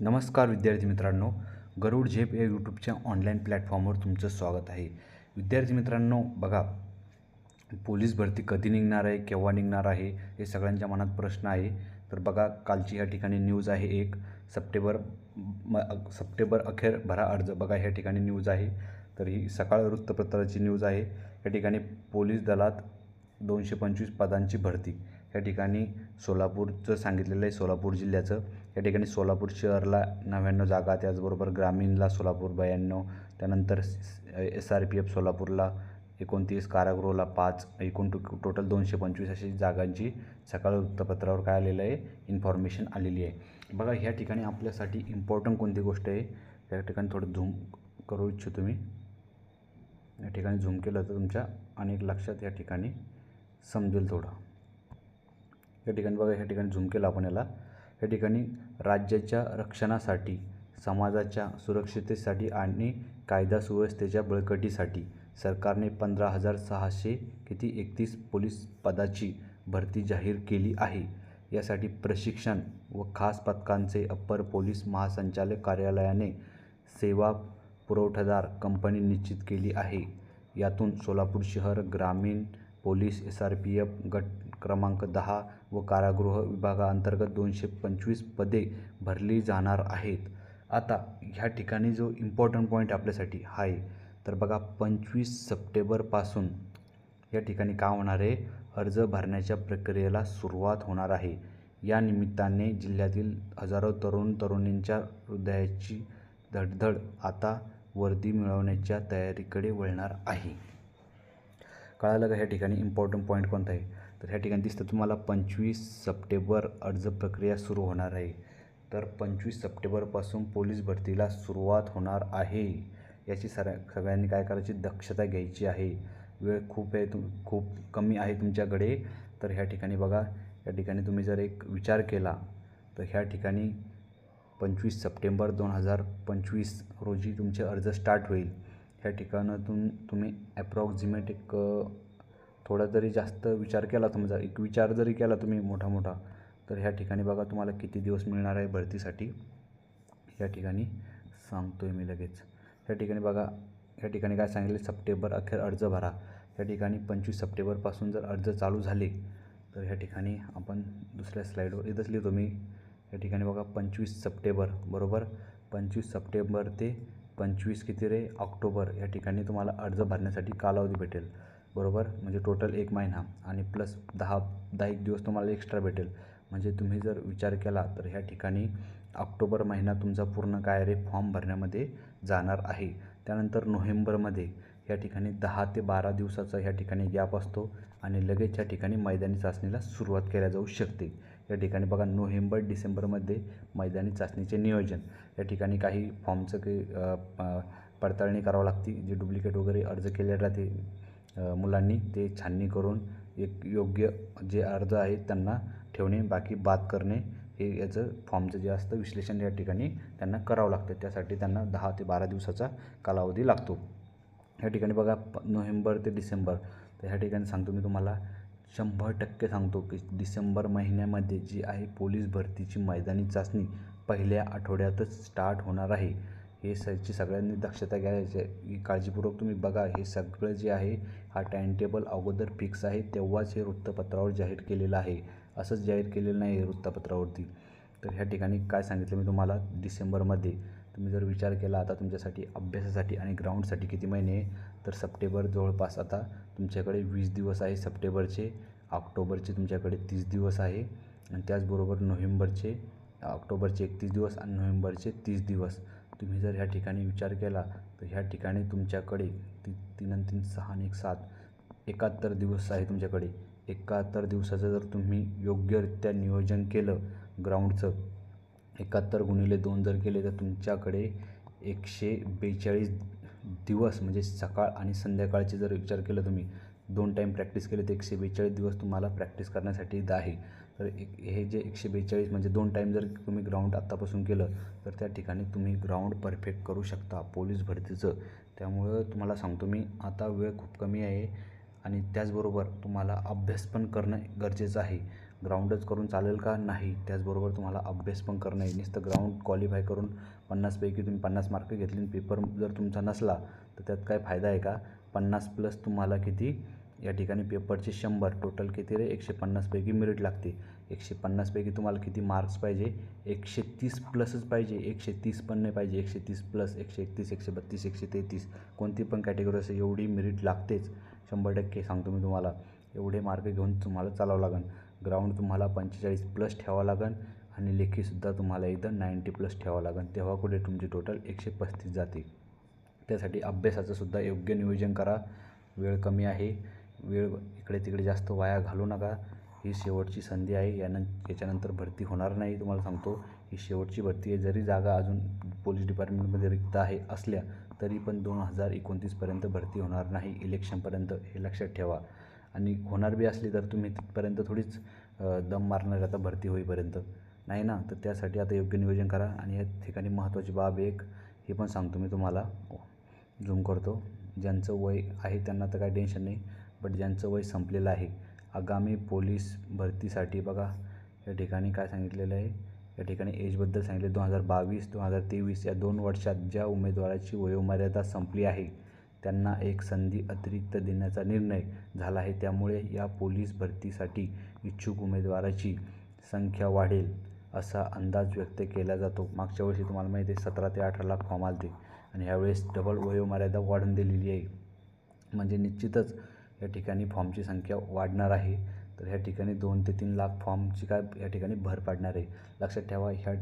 नमस्कार विद्यार्थी मित्रांनो गरुड झेप या यूट्यूबच्या ऑनलाईन प्लॅटफॉर्मवर तुमचं स्वागत आहे. विद्यार्थी मित्रांनो बघा पोलीस भरती कधी निघणार आहे केव्हा निघणार आहे हे सगळ्यांच्या मनात प्रश्न आहे. तर बघा कालची ह्या ठिकाणी न्यूज आहे एक. सप्टेंबर म सप्टेंबर अखेर भरा अर्ज बघा ह्या ठिकाणी न्यूज आहे. तर ही सकाळ वृत्तपत्राची न्यूज आहे. या ठिकाणी पोलीस दलात दोनशे पंचवीस पदांची भरती. या ठिकाणी सोलापूरचं सांगितलेलं आहे सोलापूर जिल्ह्याचं. या ठिकाणी सोलापूर शहरला नव्याण्णव जागा त्याचबरोबर ग्रामीणला सोलापूर ब्याण्णव त्यानंतर एस आर पी एफ सोलापूरला एकोणतीस कारागृहला पाच एकूण टो टोटल दोनशे पंचवीस अशी जागांची सकाळ वृत्तपत्रावर काय आलेलं आहे इन्फॉर्मेशन आलेली आहे. बघा ह्या ठिकाणी आपल्यासाठी इम्पॉर्टंट कोणती गोष्ट आहे? या ठिकाणी थोडं झूम करू इच्छितो मी. या ठिकाणी झूम केलं तर तुमच्या अनेक लक्षात या ठिकाणी समजेल थोडं. या ठिकाणी बघा ह्या ठिकाणी झूम केला आपण याला. या ठिकाणी राज्याच्या रक्षणासाठी समाजाच्या सुरक्षिततेसाठी आणि कायदा सुव्यवस्थेच्या बळकटीसाठी सरकारने पंधरा हजार सहाशे किती एकतीस पोलीस पदाची भरती जाहीर केली आहे. यासाठी प्रशिक्षण व खास पथकांचे अप्पर पोलीस महासंचालक कार्यालयाने सेवा पुरवठादार कंपनी निश्चित केली आहे. यातून सोलापूर शहर ग्रामीण police S R P F गट क्रमांक दहा व कारागृह विभागाअंतर्गत दोनशे पंचवीस पदे भरली जाणार आहेत. आता ह्या ठिकाणी जो इम्पॉर्टंट पॉईंट आपल्यासाठी आहे तर बघा पंचवीस सप्टेंबरपासून या ठिकाणी का होणार? आहे अर्ज भरण्याच्या प्रक्रियेला सुरुवात होणार आहे. या निमित्ताने जिल्ह्यातील हजारो तरुण तरुणींच्या हृदयाची धडधड आता वर्दी मिळवण्याच्या तयारीकडे वळणार आहे. कळालं का ह्या ठिकाणी इम्पॉर्टंट पॉईंट कोणता आहे? तर ह्या ठिकाणी दिसतं तुम्हाला पंचवीस सप्टेंबर अर्ज प्रक्रिया सुरू होणार आहे. तर पंचवीस सप्टेंबरपासून पोलीस भरतीला सुरुवात होणार आहे. याची सर सगळ्यांनी काय करायची? दक्षता घ्यायची आहे. वेळ खूप आहे तुम खूप कमी आहे तुमच्याकडे. तर ह्या ठिकाणी बघा या ठिकाणी तुम्ही जर एक विचार केला तर ह्या ठिकाणी पंचवीस सप्टेंबर दोन हजार पंचवीस रोजी तुमचे अर्ज स्टार्ट होईल. ह्या ठिकाणातून तुम्ही ॲप्रॉक्झिमेट एक थोडा जरी जास्त विचार केला तुमचा एक विचार जरी केला तुम्ही मोठा मोठा तर ह्या ठिकाणी बघा तुम्हाला किती दिवस मिळणार आहे भरतीसाठी. या ठिकाणी सांगतो आहे मी लगेच. या ठिकाणी बघा या ठिकाणी काय सांगितले सप्टेंबर अखेर अर्ज भरा. या ठिकाणी पंचवीस सप्टेंबरपासून जर अर्ज चालू झाले तर ह्या ठिकाणी आपण दुसऱ्या स्लाईडवर इथंच लिहितो मी. या ठिकाणी बघा पंचवीस सप्टेंबर बरोबर? पंचवीस सप्टेंबर ते पंचवीस किती रे? ऑक्टोबर. या ठिकाणी तुम्हाला अर्ज भरण्यासाठी कालावधी भेटेल. बरोबर? म्हणजे टोटल एक महिना आणि प्लस दहा दहा एक दिवस तुम्हाला एक्स्ट्रा भेटेल. म्हणजे तुम्ही जर विचार केला तर ह्या ठिकाणी ऑक्टोबर महिना तुमचा पूर्ण काय रे? फॉर्म भरण्यामध्ये जाणार आहे. त्यानंतर नोव्हेंबरमध्ये या ठिकाणी दहा ते बारा दिवसाचा ह्या ठिकाणी गॅप असतो आणि लगेच या ठिकाणी मैदानी चाचणीला सुरुवात केल्या जाऊ शकते. या ठिकाणी बघा नोव्हेंबर डिसेंबरमध्ये मैदानी चाचणीचे नियोजन. या ठिकाणी काही फॉर्मचं काही पडताळणी करावं लागते जे डुप्लिकेट वगैरे अर्ज केले जाते. मुलांनी ते छाननी करून एक योग्य जे अर्ज आहेत त्यांना ठेवणे बाकी बाद करणे हे याचं फॉर्मचं जे असतं विश्लेषण या ठिकाणी त्यांना करावं लागतं. त्यासाठी त्यांना दहा ते बारा दिवसाचा कालावधी लागतो. ह्या ठिकाणी बघा नोव्हेंबर ते डिसेंबर. तर ह्या ठिकाणी सांगतो मी तुम्हाला शंभर टक्के सांगतो की डिसेंबर महिन्यामध्ये जी आहे पोलीस भरतीची मैदानी चाचणी पहिल्या आठवड्यातच स्टार्ट होणार आहे. हे सची सगळ्यांनी दक्षता घ्यायची काळजीपूर्वक तुम्ही बघा हे सगळं जे आहे हा टाईमटेबल अगोदर फिक्स आहे तेव्हाच हे वृत्तपत्रावर जाहीर केलेलं आहे. असंच जाहीर केलेलं नाही आहे वृत्तपत्रावरती. तर ह्या ठिकाणी काय सांगितलं मी तुम्हाला? डिसेंबरमध्ये. तुम्ही जर विचार केला आता तुमच्यासाठी अभ्यासासाठी आणि ग्राउंडसाठी किती महिने तर सप्टेंबर जवळपास आता तुमच्याकडे वीस दिवस आहे सप्टेंबरचे. ऑक्टोबरचे तुमच्याकडे तीस दिवस आहे. आणि त्याचबरोबर नोव्हेंबरचे ऑक्टोबरचे एकतीस दिवस आणि नोव्हेंबरचे तीस दिवस. तुम्ही जर ह्या ठिकाणी विचार केला तर ह्या ठिकाणी तुमच्याकडे ती तीन आणि तीन सहा आणि एक सात एकाहत्तर दिवस आहे तुमच्याकडे. एकाहत्तर दिवसाचं जर तुम्ही योग्यरित्या नियोजन केलं ग्राउंडचं एकाहत्तर गुणिले दोन जर केले तर तुमच्याकडे एकशे बेचाळीस दिवस म्हणजे सकाळ आणि संध्याकाळचे जर विचार केला तुम्ही दोन टाईम प्रॅक्टिस केली तर एकशे बेचाळीस दिवस तुम्हाला प्रॅक्टिस करण्यासाठी इथं आहे. तर एक हे जे एकशे बेचाळीस म्हणजे दोन टाईम जर तुम्ही ग्राउंड आत्तापासून केलं तर त्या ठिकाणी तुम्ही ग्राउंड परफेक्ट करू शकता पोलीस भरतीचं. त्यामुळं तुम्हाला सांगतो मी आता वेळ खूप कमी आहे आणि त्याचबरोबर तुम्हाला अभ्यास पण करणं गरजेचं आहे. ग्राउंडच करून चालेल का? नाही. त्याचबरोबर तुम्हाला अभ्यास पण करणं आहे. नुसतं ग्राउंड क्वालिफाय करून पन्नासपैकी तुम्ही पन्नास मार्क घेतले आणि पेपर जर तुमचा नसला तर त्यात काय फायदा आहे का? पन्नास प्लस तुम्हाला किती? या ठिकाणी पेपरचे शंभर. टोटल किती रे? एकशे पन्नासपैकी मेरिट लागते. एकशे पन्नासपैकी तुम्हाला किती मार्क्स पाहिजे? एकशे तीस प्लसच पाहिजे. एकशे तीस पण नाही पाहिजे. एकशे तीस प्लस एकशे एकतीस एकशे बत्तीस एकशे तेहतीस. कोणती पण कॅटेगरी असेल एवढी मेरिट लागतेच. शंभर टक्के सांगतो मी तुम्हाला. एवढे मार्क घेऊन तुम्हाला चालावं लागेल ग्राउंड तुम्हाला पंचेचाळीस प्लस ठेवावं लागेल आणि लेखीसुद्धा तुम्हाला एकदम नाईंटी प्लस ठेवावं लागेल तेव्हा कुठे तुमची टोटल एकशे पस्तीस जाते. त्यासाठी अभ्यासाचं सुद्धा योग्य नियोजन करा. वेळ कमी आहे. वेळ इकडे तिकडे जास्त वाया घालू नका. ही शेवटची संधी आहे. यानं याच्यानंतर भरती होणार नाही तुम्हाला सांगतो. ही शेवटची भरती आहे. जरी जागा अजून पोलीस डिपार्टमेंटमध्ये रिक्त आहे असल्या तरी पण दोन हजार एकोणतीसपर्यंत भरती होणार नाही. इलेक्शनपर्यंत हे लक्षात ठेवा. आणि होणार बी असली तर तुम्ही तिथपर्यंत थोडीच दम मारणार आता भरती होईपर्यंत. नाही ना? तर त्यासाठी आता योग्य नियोजन करा. आणि या ठिकाणी महत्त्वाची बाब एक हे पण सांगतो मी तुम्हाला. झूम करतो. ज्यांचं वय आहे त्यांना तर काही टेन्शन नाही बट ज्यांचं वय संपलेलं आहे आगामी पोलीस भरतीसाठी बघा या ठिकाणी काय सांगितलेलं आहे? या ठिकाणी एजबद्दल सांगितले दोन हजार बावीस दोन हजार तेवीस या दोन वर्षात ज्या उमेदवाराची वयोमर्यादा संपली आहे त्यांना एक संधी अतिरिक्त देण्याचा निर्णय झाला आहे. त्यामुळे या पोलीस भरतीसाठी इच्छुक उमेदवाराची संख्या वाढेल असा अंदाज व्यक्त केला जातो. मागच्या वर्षी तुम्हाला माहिती आहे सतरा ते अठरा लाख फॉर्म आलते. आणि ह्यावेळेस डबल वयोमर्यादा वाढून दिलेली आहे. म्हणजे निश्चितच या ठिकाणी फॉर्मची संख्या वाढणार आहे. तर ह्या ठिकाणी दोन ते तीन लाख फॉर्मची काय या ठिकाणी भर पाडणार आहे. लक्षात ठेवा ह्या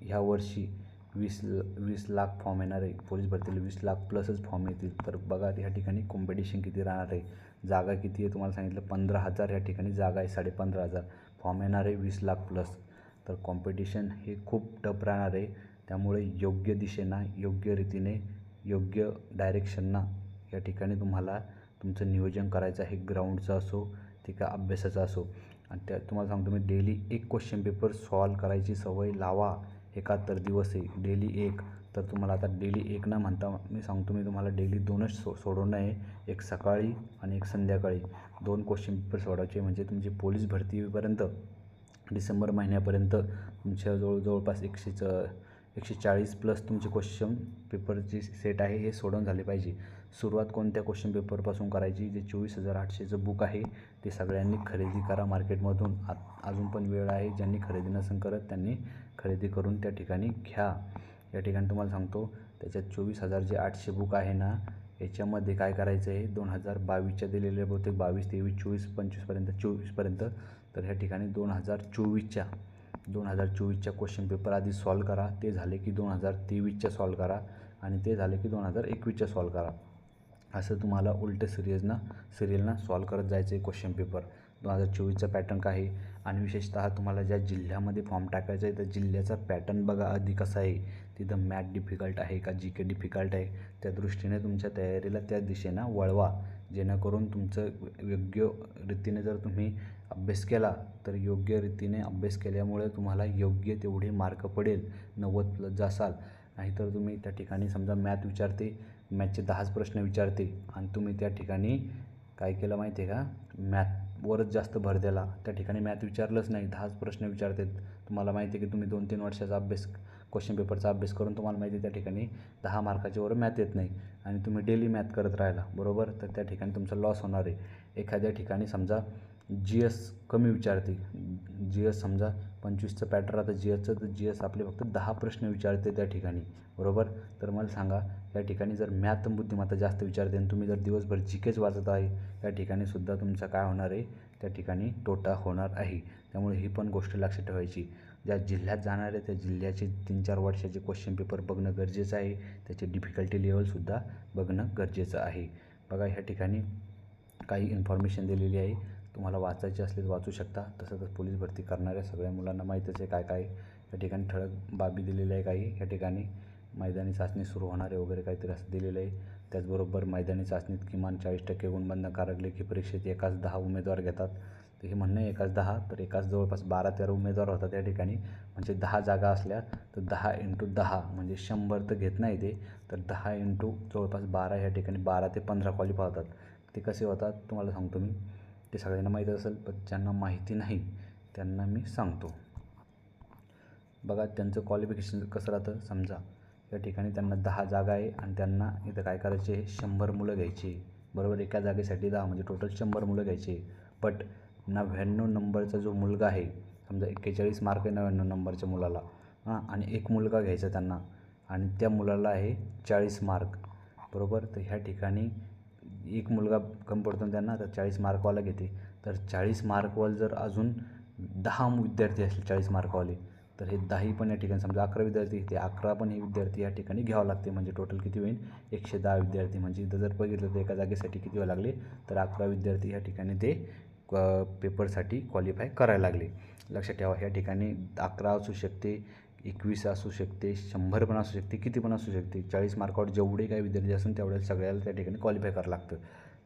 ह्या वर्षी वीस वीस लाख फॉर्म येणार आहे. पोलीस भरतीला वीस लाख प्लसच फॉर्म येतील. तर बघा ह्या ठिकाणी कॉम्पिटिशन किती राहणार आहे? जागा किती आहे तुम्हाला सांगितलं? पंधरा हजार ह्या ठिकाणी जागा आहे साडेपंधरा हजार फॉर्म येणार आहे वीस लाख प्लस तर कॉम्पिटिशन हे खूप टफ राहणार आहे. त्यामुळे योग्य दिशेनं योग्य रीतीने योग्य डायरेक्शनना या ठिकाणी तुम्हाला तुमचं नियोजन करायचं आहे. ग्राउंडचं असो ते का अभ्यासाचं असो. आणि त्या तुम्हाला सांगतो मी डेली एक क्वेश्चन पेपर सॉल्व करायची सवय लावा. एकाहत्तर दिवस आहे डेली एक. तर तुम्हाला आता डेली एक ना म्हणता मी सांगतो मी तुम्हाला डेली दोनच सो सोडवणं आहे. एक सकाळी आणि एक संध्याकाळी. दोन क्वेश्चन पेपर सोडवायचे म्हणजे तुमची पोलीस भरती होईपर्यंत डिसेंबर महिन्यापर्यंत तुमच्या जवळ जवळपास एकशे च एकशे चाळीस प्लस तुमचे क्वेश्चन पेपरची सेट आहे हे सोडवून झाले पाहिजे. सुरुवात कोणत्या क्वेश्चन पेपरपासून करायची? जे चोवीस हजार आठशेचं बुक आहे ते सगळ्यांनी खरेदी करा मार्केटमधून आ अजून पण वेळ आहे ज्यांनी खरेदी नसेल करत त्यांनी खरेदी करून त्या ठिकाणी घ्या. या ठिकाणी तुम्हाला सांगतो त्याच्यात चोवीस हजार जे आठशे बुक आहे ना याच्यामध्ये काय करायचं आहे दोन हजार बावीसच्या दिलेले बहुतेक बावीस तेवीस चोवीस पंचवीसपर्यंत चोवीसपर्यंत तर ह्या ठिकाणी दोन हजार चोवीसच्या दोन हजार चोवीसच्या क्वेश्चन पेपर आधी सॉल्व करा. ते झाले की दोन हजार तेवीसच्या सॉल्व करा आणि ते झाले की दोन हजार एकवीसच्या सॉल्व करा. असं तुम्हाला उलटं सिरियसना सिरियलना सॉल्व करत जायचं आहे क्वेश्चन पेपर दोन हजार चोवीसचा पॅटर्न काय आहे? आणि विशेषतः तुम्हाला ज्या जिल्ह्यामध्ये फॉर्म टाकायचा आहे तर जिल्ह्याचा पॅटर्न बघा आधी कसा आहे. तिथं मॅथ डिफिकल्ट आहे का जी के डिफिकल्ट आहे? त्या दृष्टीने तुमच्या तयारीला त्या दिशेनं वळवा. जेणेकरून तुमचं योग्य रीतीने जर तुम्ही अभ्यास केला तर योग्य रीतीने अभ्यास केल्यामुळे तुम्हाला योग्य तेवढे मार्क पडेल नव्वद प्लस जासाल. नाहीतर तुम्ही त्या ठिकाणी समजा मॅथ विचारते मॅथचे दहाच प्रश्न विचारते आणि तुम्ही त्या ठिकाणी काय केलं माहिती आहे का मॅथवरच जास्त भर दिला त्या ठिकाणी मॅथ विचारलंच नाही दहाच प्रश्न विचारते तुम्हाला माहिती आहे की तुम्ही दोन तीन वर्षाचा अभ्यास क्वेश्चन पेपरचा अभ्यास करून तुम्हाला माहिती आहे त्या ठिकाणी दहा मार्काच्या वर मॅथ येत नाही. आणि तुम्ही डेली मॅथ करत राहिला बरोबर? तर त्या ठिकाणी तुमचा लॉस होणार आहे. एखाद्या ठिकाणी समजा जी एस कमी विचारते. जी एस समजा पंचवीसचं पॅटर्न आता जी एसचं तर जी एस आपले फक्त दहा प्रश्न विचारते त्या ठिकाणी बरोबर? तर मला सांगा या ठिकाणी जर मॅथ बुद्धिमत्ता जास्त विचारते आणि तुम्ही जर दिवसभर जी केच वाचत आहे त्या ठिकाणी सुद्धा तुमचा काय होणार आहे? त्या ठिकाणी तोटा होणार आहे. त्यामुळे ही पण गोष्ट लक्षात ठेवायची. ज्या जिल्ह्यात जाणार आहे त्या जिल्ह्याचे तीन चार वर्षाचे क्वेश्चन पेपर बघणं गरजेचं आहे. त्याचे डिफिकल्टी लेवलसुद्धा बघणं गरजेचं आहे. बघा ह्या ठिकाणी काही इन्फॉर्मेशन दिलेली आहे. तुम्हाला वाचायची असले तर वाचू शकता. तसंच पोलीस भरती करणाऱ्या सगळ्या मुलांना माहीतच आहे काय काय. या ठिकाणी ठळक बाबी दिलेल्या आहे काही. या ठिकाणी मैदानी चाचणी सुरू होणार आहे वगैरे काहीतरी असं दिलेलं आहे. त्याचबरोबर मैदानी चाचणीत किमान चाळीस टक्के गुण बंधनकारक लेखी परीक्षेत एकाच दहा उमेदवार घेतात. तर हे म्हणणं एकाच दहा तर एकाच जवळपास बारा तेरा उमेदवार होतात त्या ठिकाणी. म्हणजे दहा जागा असल्या तर दहा इंटू दहा म्हणजे शंभर तर घेत नाही ते तर दहा इंटू जवळपास बारा ह्या ठिकाणी बारा ते पंधरा क्वालिफाय होतात. ते कसे होतात तुम्हाला सांगतो मी. ते सगळ्यांना माहीत असेल पण ज्यांना माहिती नाही त्यांना मी सांगतो. बघा त्यांचं क्वालिफिकेशन कसं राहतं समजा. या ठिकाणी त्यांना दहा जागा आहे आणि त्यांना इथं काय करायचे? आहे शंभर मुलं घ्यायची. बरोबर? एका जागेसाठी दहा म्हणजे टोटल शंभर मुलं घ्यायची. बट नव्याण्णव नंबरचा जो मुलगा आहे समजा एक्केचाळीस मार्क आहे नव्याण्णव नंबरच्या मुलाला हां आणि एक मुलगा घ्यायचा त्यांना आणि त्या मुलाला आहे चाळीस मार्क बरोबर? तर ह्या ठिकाणी एक मुलगा कमी पडतो त्यांना तर चाळीस मार्कवाला घेते. तर चाळीस मार्कवाल जर अजून दहा विद्यार्थी असले चाळीस मार्कवाले तर हे दहाही पण या ठिकाणी समजा अकरा विद्यार्थी ते अकरा पण हे विद्यार्थी या ठिकाणी घ्यावं लागते. म्हणजे टोटल किती होईल? एकशे दहा विद्यार्थी. म्हणजे इथं जर बघितलं तर एका जागेसाठी किती व्हावं लागले? तर अकरा विद्यार्थी या ठिकाणी ते पेपरसाठी क्वालिफाय करायला लागले. लक्षात ठेवा ह्या ठिकाणी अकरा असू शकते एकवीस असू शकते शंभर पण असू शकते किती पण असू शकते. चाळीस मार्कावर जेवढे काही विद्यार्थी असून तेवढ्या सगळ्याला त्या ठिकाणी क्वालिफाय करावं लागतं.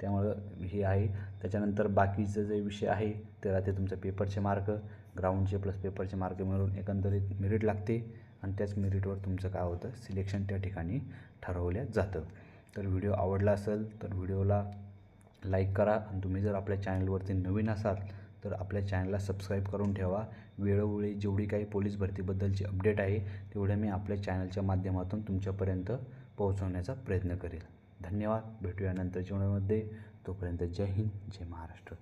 त्यामुळं हे आहे. त्याच्यानंतर बाकीचं जे विषय आहे ते राहते तुमचं पेपरचे मार्क ग्राउंडचे प्लस पेपरचे मार्क मिळून एकंदरीत मेरिट लागते आणि त्याच मेरिटवर तुमचं काय होतं? सिलेक्शन त्या ठिकाणी ठरवल्या जातं. तर व्हिडिओ आवडला असेल तर व्हिडिओला लाईक करा आणि तुम्ही जर आपल्या चॅनलवरती नवीन असाल तर आपल्या चॅनलला सबस्क्राईब करून ठेवा. वेळोवेळी जेवढी काही पोलीस भरतीबद्दलची अपडेट आहे तेवढे मी आपल्या चॅनलच्या माध्यमातून तुमच्यापर्यंत पोहोचवण्याचा प्रयत्न करेल. धन्यवाद. भेटूया नंतर जेवणामध्ये तोपर्यंत जय हिंद जय महाराष्ट्र.